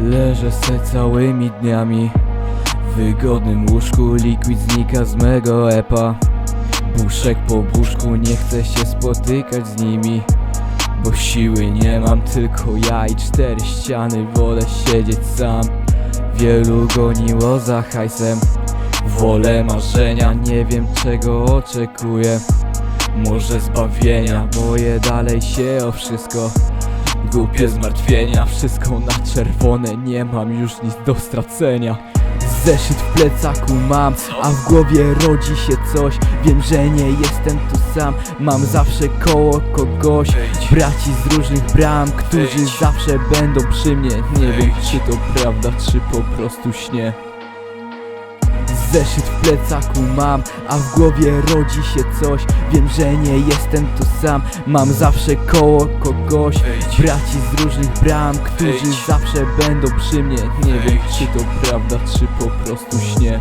Leżę se całymi dniami. W wygodnym łóżku liquid znika z mego epa. Buszek po buszku nie chcę się spotykać z nimi. Bo siły nie mam tylko ja i cztery ściany. Wolę siedzieć sam. Wielu goniło za hajsem Wolę marzenia, nie wiem czego oczekuję. Może zbawienia, boję dalej się o wszystko. Głupie zmartwienia, wszystko na czerwone Nie mam już nic do stracenia. Zeszyt w plecaku mam, a w głowie rodzi się coś. Wiem, że nie jestem tu sam Mam zawsze koło kogoś. Braci z różnych bram, którzy zawsze będą przy mnie. Nie wiem, czy to prawda, czy po prostu śnie Zeszyt w plecaku mam, a w głowie rodzi się coś. Wiem, że nie jestem tu sam Mam zawsze koło kogoś. Braci z różnych bram, którzy zawsze będą przy mnie. Nie wiem, czy to prawda, czy po prostu śnie